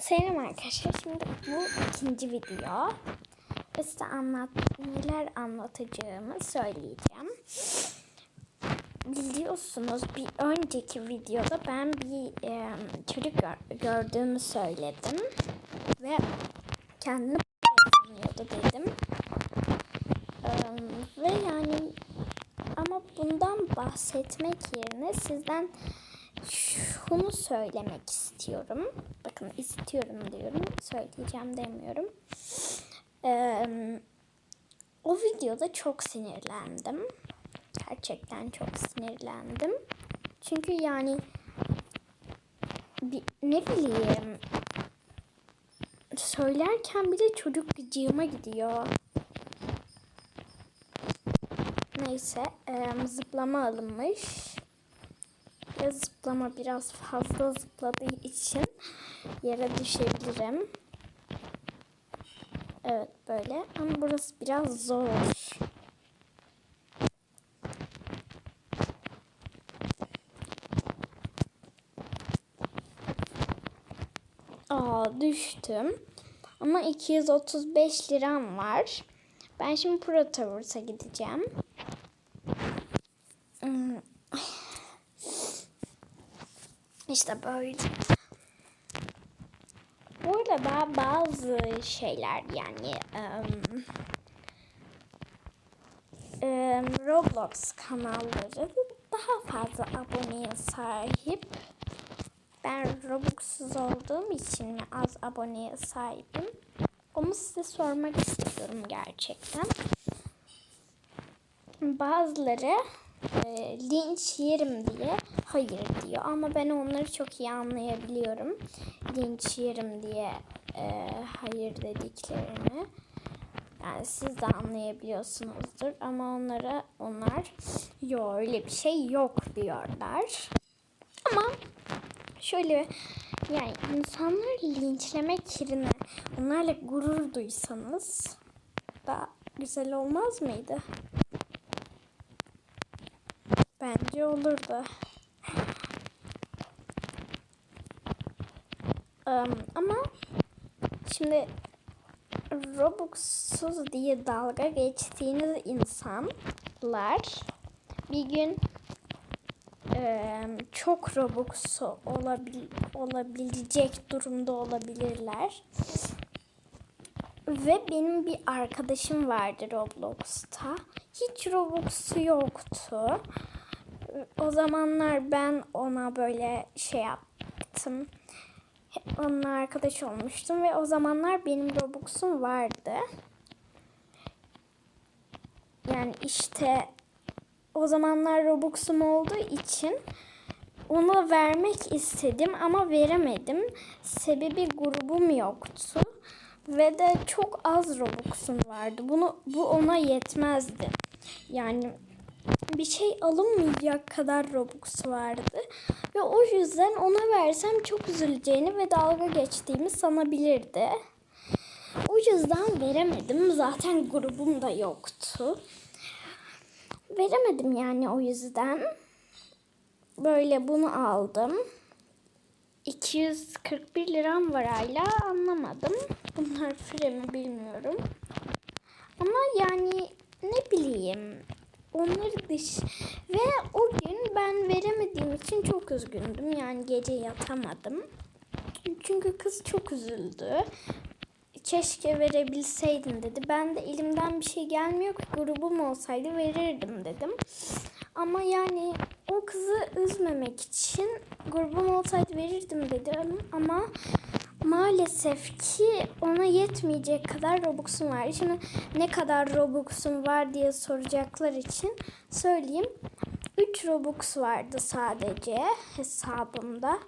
Selam arkadaşlar. Şimdi bu ikinci video. Size anlat, neler anlatacağımı söyleyeceğim. Biliyorsunuz bir önceki videoda ben bir e, çocuk gör- gördüğümü söyledim. Ve kendini sanıyordu dedim. E, ve yani ama bundan bahsetmek yerine sizden şunu söylemek istiyorum. Bakın istiyorum diyorum. Söyleyeceğim demiyorum. Ee, o videoda çok sinirlendim. Gerçekten çok sinirlendim. Çünkü yani bir, ne bileyim söylerken bile çocuk gıcığıma gidiyor. Neyse e, zıplama alınmış. Ve zıplama biraz fazla zıpladığı için yere düşebilirim. Evet böyle ama burası biraz zor. Aa düştüm. Ama 235 liram var. Ben şimdi Pro Towers'a gideceğim. İşte böyle. Burada bazı şeyler yani em, em, Roblox kanalları daha fazla aboneye sahip. Ben Robux'suz olduğum için az aboneye sahibim? Onu size sormak istiyorum gerçekten. Bazıları e, linç yerim diye hayır diyor ama ben onları çok iyi anlayabiliyorum. Linç yerim diye e, hayır dediklerini. Yani siz de anlayabiliyorsunuzdur ama onlara onlar yok öyle bir şey yok diyorlar. Ama şöyle yani insanları linçlemek yerine onlarla gurur duysanız da güzel olmaz mıydı? Bence olurdu. Em, ama şimdi Robux'suz diye dalga geçtiğiniz insanlar bir gün em, çok Robux'u olabil, olabilecek durumda olabilirler. Ve benim bir arkadaşım vardı Roblox'ta. Hiç Robux'u yoktu. O zamanlar ben ona böyle şey yaptım. Onunla arkadaş olmuştum ve o zamanlar benim Robux'um vardı. Yani işte o zamanlar Robux'um olduğu için onu vermek istedim ama veremedim. Sebebi grubum yoktu ve de çok az Robux'um vardı. Bunu bu ona yetmezdi. Yani bir şey alınmayacak kadar Robux vardı. Ve o yüzden ona versem çok üzüleceğini ve dalga geçtiğimi sanabilirdi. O yüzden veremedim. Zaten grubum da yoktu. Veremedim yani o yüzden. Böyle bunu aldım. 241 liram var hala anlamadım. Bunlar free mi bilmiyorum. Ama yani ne bileyim onları dış ve o gün ben veremediğim için çok üzgündüm. Yani gece yatamadım. Çünkü kız çok üzüldü. Keşke verebilseydim dedi. Ben de elimden bir şey gelmiyor ki grubum olsaydı verirdim dedim. Ama yani o kızı üzmemek için grubum olsaydı verirdim dedim. Ama maalesef ki ona yetmeyecek kadar Robux'um var. Şimdi ne kadar Robux'um var diye soracaklar için söyleyeyim. 3 Robux vardı sadece hesabımda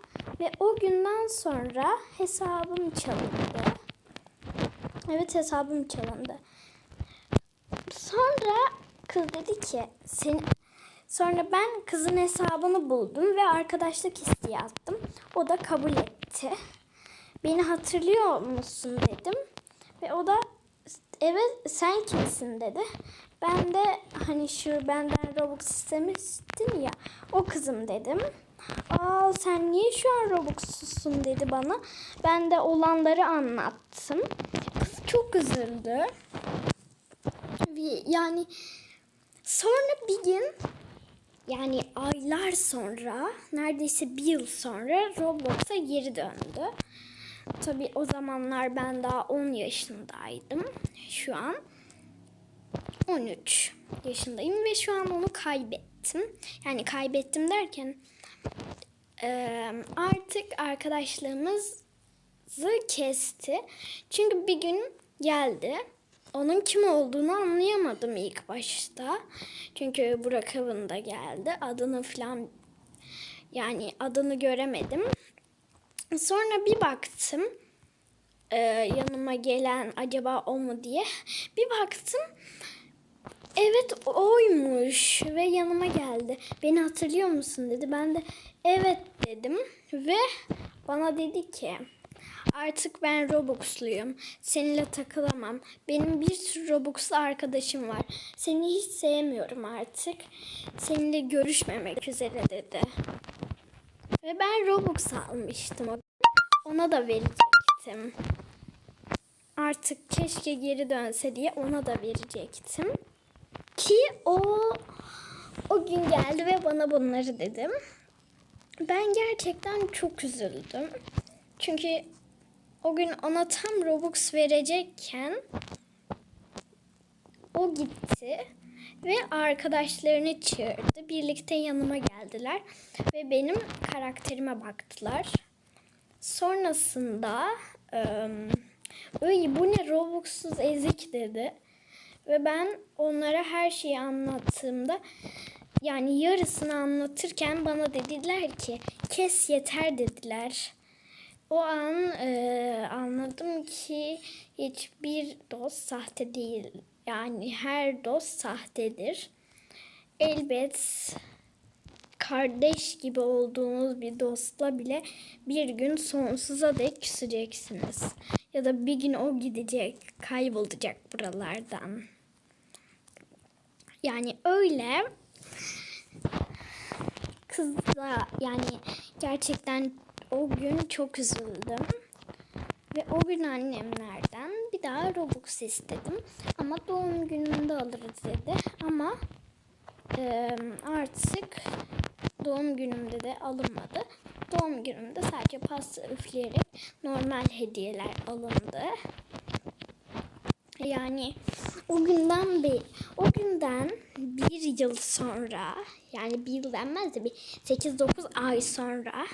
ve o günden sonra hesabım çalındı. Evet hesabım çalındı. Sonra kız dedi ki sen sonra ben kızın hesabını buldum ve arkadaşlık isteği attım. O da kabul etti. Beni hatırlıyor musun dedim. Ve o da evet sen kimsin dedi. Ben de hani şu benden Robux istemiştin ya o kızım dedim. Aa sen niye şu an Robux'susun dedi bana. Ben de olanları anlattım. Kız çok üzüldü. Yani sonra bir gün yani aylar sonra neredeyse bir yıl sonra Roblox'a geri döndü. Tabii o zamanlar ben daha 10 yaşındaydım. Şu an 13 yaşındayım ve şu an onu kaybettim. Yani kaybettim derken eee, artık arkadaşlığımızı kesti. Çünkü bir gün geldi. Onun kim olduğunu anlayamadım ilk başta. Çünkü Burak Avın da geldi. Adını falan yani adını göremedim. Sonra bir baktım e, yanıma gelen acaba o mu diye. Bir baktım evet oymuş ve yanıma geldi. Beni hatırlıyor musun dedi. Ben de evet dedim ve bana dedi ki artık ben Robux'luyum. Seninle takılamam. Benim bir sürü Robux'lu arkadaşım var. Seni hiç sevmiyorum artık. Seninle görüşmemek üzere dedi. Ve ben Robux almıştım. o ona da verecektim. Artık keşke geri dönse diye ona da verecektim. Ki o o gün geldi ve bana bunları dedim. Ben gerçekten çok üzüldüm. Çünkü o gün ona tam Robux verecekken o gitti ve arkadaşlarını çağırdı. Birlikte yanıma geldiler ve benim karakterime baktılar. Sonrasında eee "Öy, bu ne Robux'suz ezik dedi. Ve ben onlara her şeyi anlattığımda yani yarısını anlatırken bana dediler ki kes yeter dediler. O an eee, anladım ki hiçbir dost sahte değil. Yani her dost sahtedir. Elbet kardeş gibi olduğunuz bir dostla bile bir gün sonsuza dek küseceksiniz. Ya da bir gün o gidecek, kaybolacak buralardan. Yani öyle kızla yani gerçekten o gün çok üzüldüm. Ve o gün annemlerden bir daha Robux istedim. Ama doğum gününde alırız dedi. Ama eee, artık doğum günümde de alınmadı. Doğum günümde sadece pasta üfleyerek normal hediyeler alındı. Yani o günden bir o günden bir yıl sonra yani bir yıl denmez de bir 8-9 ay sonra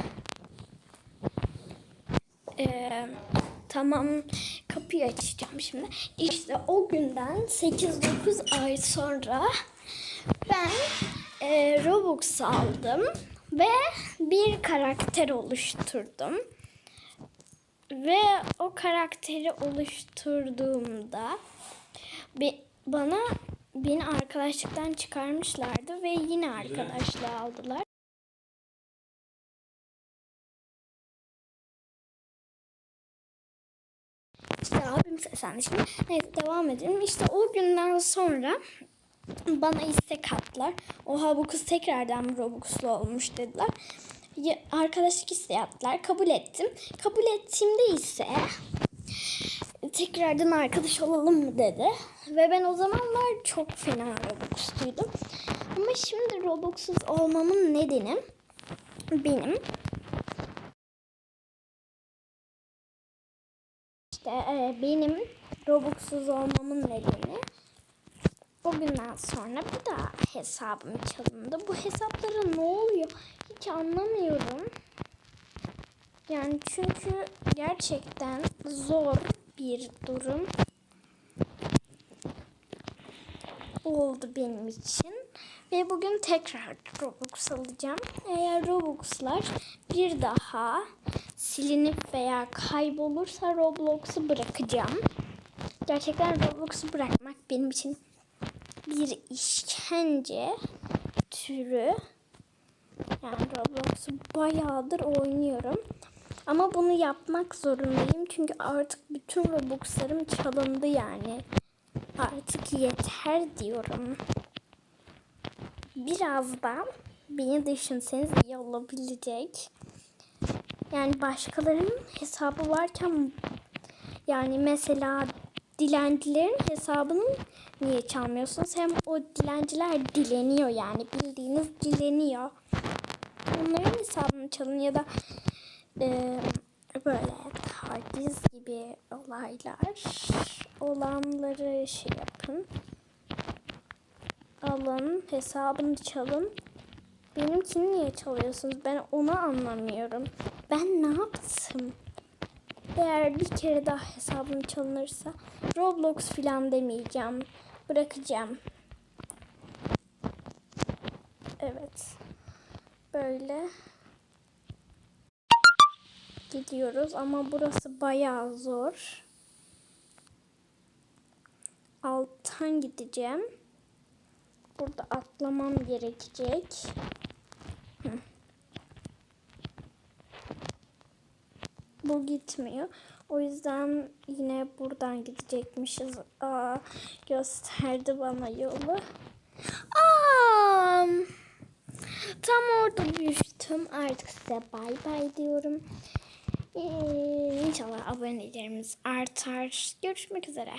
eee, tamam kapıyı açacağım şimdi. İşte o günden 8-9 ay sonra ben eee, Robux aldım ve bir karakter oluşturdum. Ve o karakteri oluşturduğumda be- bana beni arkadaşlıktan çıkarmışlardı ve yine arkadaşlığa aldılar. İşte abim seslendi şimdi. Neyse devam edelim. İşte o günden sonra bana istek attılar. Oha bu kız tekrardan Robux'lu olmuş dediler. Arkadaşlık isteği attılar. Kabul ettim. Kabul ettiğimde ise tekrardan arkadaş olalım mı dedi. Ve ben o zamanlar çok fena Robux'luydum. Ama şimdi Robux'suz olmamın nedeni benim İşte e, benim Robux'suz olmamın nedeni o günden sonra bir daha hesabım çalındı. Bu hesaplara ne oluyor hiç anlamıyorum. Yani çünkü gerçekten zor bir durum oldu benim için. Ve bugün tekrar Robux alacağım. Eğer Robux'lar bir daha silinip veya kaybolursa Roblox'u bırakacağım. Gerçekten Roblox'u bırakmak benim için bir işkence türü. Yani Roblox'u bayağıdır oynuyorum. Ama bunu yapmak zorundayım çünkü artık bütün Robux'larım çalındı yani. Artık yeter diyorum. Birazdan beni düşünseniz iyi olabilecek. Yani başkalarının hesabı varken yani mesela dilencilerin hesabını niye çalmıyorsunuz? Hem o dilenciler dileniyor yani bildiğiniz dileniyor. Onların hesabını çalın ya da e, böyle taciz gibi olaylar olanları şey yapın. Alın hesabını çalın. Benimkini niye çalıyorsunuz? Ben onu anlamıyorum. Ben ne yaptım? Eğer bir kere daha hesabım çalınırsa Roblox falan demeyeceğim. Bırakacağım. Evet. Böyle gidiyoruz ama burası bayağı zor. Alttan gideceğim. Burada atlamam gerekecek. Bu gitmiyor. O yüzden yine buradan gidecekmişiz. Aa, gösterdi bana yolu. Aa, tam orada düştüm. Artık size bay bay diyorum. Ee, inşallah abonelerimiz artar. Görüşmek üzere.